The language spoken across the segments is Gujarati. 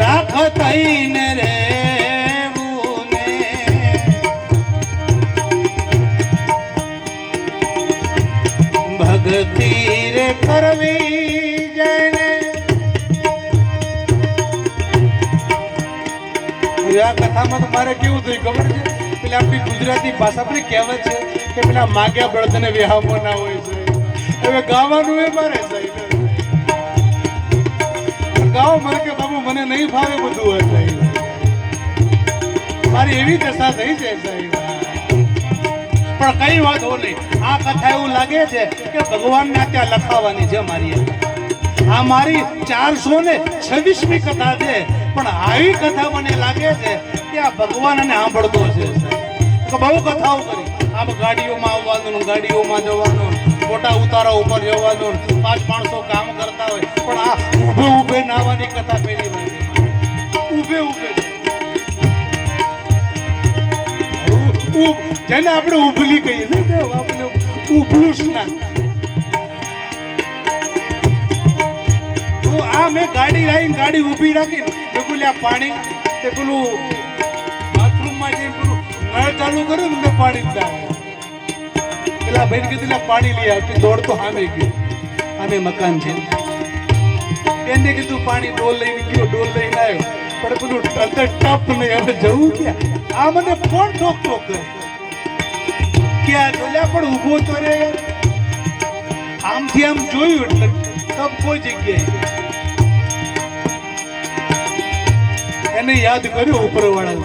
રાખ રે કરવી જને આ કથામાં તો કેવું થયું ખબર છે? પેલા આપણી ગુજરાતી ભાષા પણ કહેવત છે કે પેલા માગ્યા બળદને વિહામો ના હોય છે. હવે ગાવાનું એ મારે ગાઓ મને કે બાબુ, મને નહીં ફાવે બધું સાહેબ મારી એવી દશા થઈ છે સાહેબ પણ કઈ હો નહીં. આ કથા એવું લાગે છે કે ભગવાનને ત્યાં લખાવાની છે મારી આ. મારી ચારસો ને છવ્વીસમી કથા છે. પણ આવી કથા મને લાગે છે કે આ ભગવાન અને સાંભળતો છે બહુ કથાઓ કરી. આમ ગાડીઓમાં આવવાનું, ગાડીઓમાં જવાનું, મોટા ઉતારા ઉપર જવાનું, પાંચ માણસો કામ કરતા હોય, પણ આ ઊભે ઊભે નાવાની કથા પહેલી ઉભે ઊભે જેને આપણે ઉભલી કહીએ ને આપણે ઉભલું સ્નાન તો આ મેં ગાડી લાવીને ગાડી ઊભી રાખી મેં પેલું આ પાણી. તે પેલું બાથરૂમમાં જે પેલું નળ ચાલુ કર્યું ને પાણી જ. પેલા ભાઈને કીધું પાણી લઈ આવતી દોડતો સામે ગયો. સામે મકાન છે. એને કીધું, પાણી ડોલ લઈને ગયો, ડોલ લઈને આવ્યો. પણ પેલું અંદર ટપ નહીં, હવે જવું ક્યાં? આ મને કોણ ઠોક ઠોક કરે ક્યાં ડોલ્યા પણ ઊભો તો રે આમથી આમ જોયું એટલે તબ કોઈ જગ્યાએ એને યાદ કર્યો ઉપરવાળા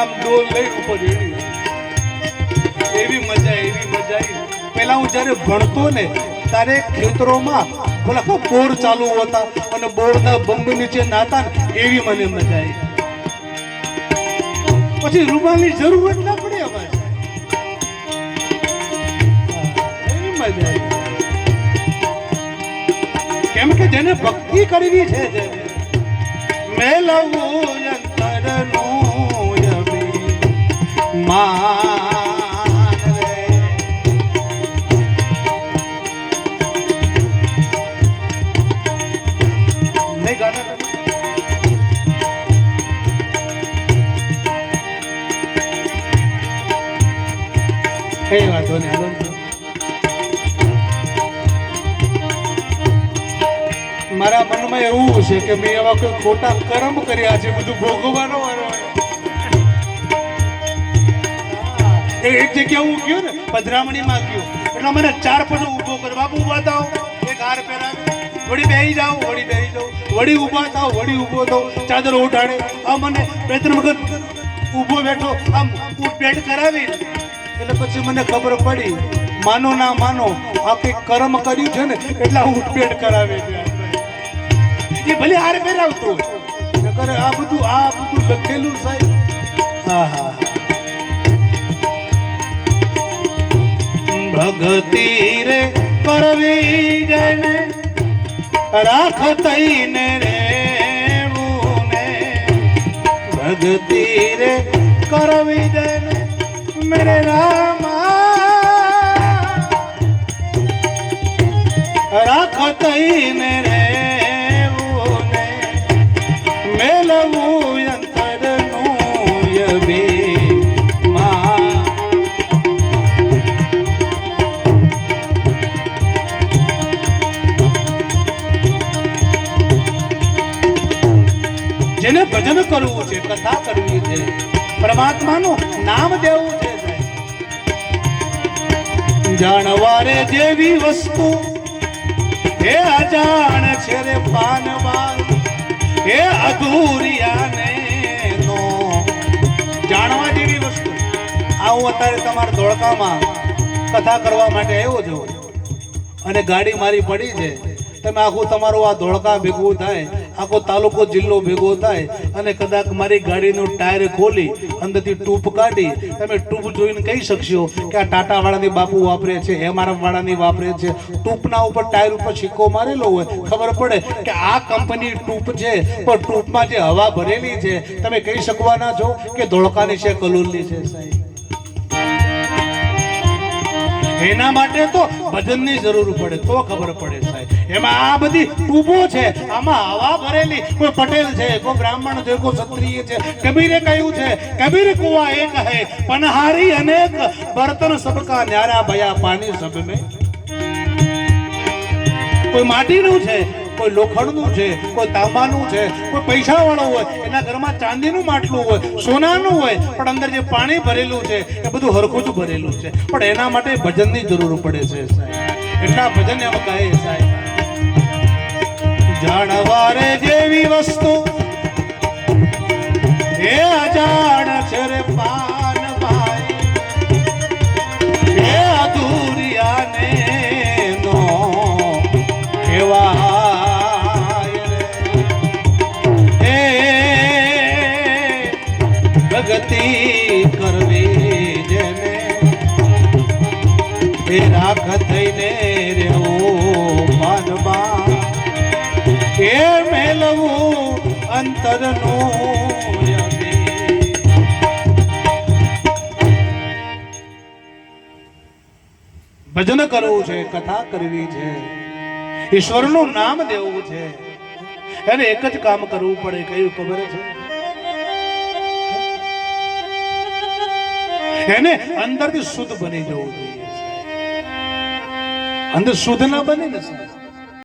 આમ ડોલ લઈ ઉપર ચડ્યું. એવી મજા એવી મજા આવી. હું જ્યારે ભણતો ને, ત્યારે ખેતરોમાં બોલા બોર ચાલુ હતા અને બોરના બંબ નીચે નાતા ને, એવી મને મજા આવી. પછી રૂમાલની જરૂરત ના પડી અમારે એવી મજા આવી. કેમ કે જેને ભક્તિ કરવી છે મેલવું અંતરનું યમી કઈ વાંધો નહીં આનંદ મારા મનમાં એવું છે કે મેં એવા કોઈ ખોટા કર્મ કર્યા છે, બધું ભોગવવાનો એક જગ્યા હું ગયો ને, પધરામણીમાં ગયો. એટલે મને ચાર પનો ઊભો કર બાપુ ઊભા થાવ એક હાર પહેરાવે. વળી બેહી જાઓ, વળી બેહી જાઓ. વળી ઊભા થાવ વળી ઊભો થાવ ચાદર ઉઠાડે આ મને બે ત્રણ વખત ઊભો બેઠો, આમ બેઠ કરાવી એટલે પછી મને ખબર પડી, માનો ના માનો, આ કર્મ કર્યું છે ને, એટલે હું ઊઠ કરાવે છે એ ભલે હારે પહેરાવતો નકર આ બધું આ બધું લખેલું સાહેબ હા હા ભગતિ રે કરવી જને રાખ તઈને રેવું ભગતિ રે કરવી જને રેવું ને મેલવું અંતરનું યબી જેને ભજન કરવું છે, કથા કરવી છે, પરમાત્માનું નામ દેવું છે જાણવારે જેવી વસ્તુ. હે અજાણ છે રે પાનવાલ હે અધૂરિયાને નો. જાણવા જેવી વસ્તુ. આ હું અત્યારે તમારા ધોળકામાં કથા કરવા માટે આવ્યો છું. અને ગાડી મારી પડી છે. તમે આખું તમારું આ ધોળકા ભેગું થાય. આખો તાલુકો જિલ્લો ભેગો થાય અને કદાચ મારી ગાડીનું ટાયર ખોલી અંદરથી ટૂપ કાઢી તમે ટૂપ જોઈને કહી શકશો કે આ ટાટાવાળાની બાપુ વાપરે છે એમઆરએફ વાળાની વાપરે છે. ટૂપના ઉપર ટાયર ઉપર સિક્કો મારેલો હોય, ખબર પડે કે આ કંપની ટૂપ છે, પણ ટૂપમાં જે હવા ભરેલી છે, તમે કહી શકવાના છો કે ધોળકાની છે, કલોલની છે, સાહેબ? એના માટે તો ભજનની જરૂર પડે, તો ખબર પડે એમાં આ બધી ટૂબો છે. આમાં હવા ભરેલી કોઈ પટેલ છે, કોઈ બ્રાહ્મણ છે, કોઈ ક્ષત્રિય છે. કબીરે કહ્યું છે, કબીર કુવા એક હે, પનહારી અનેક બર્તન સબકા ન્યારા ભયા પાણી સબ મે કોઈ માટીનું છે, કોઈ લોખંડનું છે, કોઈ તાંબાનું છે, કોઈ પૈસા વાળો હોય, એના ઘરમાં ચાંદીનું માટલું હોય, સોનાનું હોય, પણ અંદર જે પાણી ભરેલું છે, એ બધું હરખું જ ભરેલું છે. પણ એના માટે ભજનની જરૂર પડે છે, સાહેબ. એટલા ભજન એમ કહે સાહેબ. વસ્તુ. એ અજાણ છે રે પાનભાઈ એ અધૂરિયાને નો એવા. એ પ્રગતિ કરવી જેને. એ રાખ થઈને અંતરનું. ભજન કરવું છે, કથા કરવી છે, ઈશ્વરનું નામ દેવું છે. એને એક જ કામ કરવું પડે, કયું ખબર છે? એને અંદરથી શુદ્ધ બની જવું જોઈએ. અંદર શુદ્ધ ના બને ને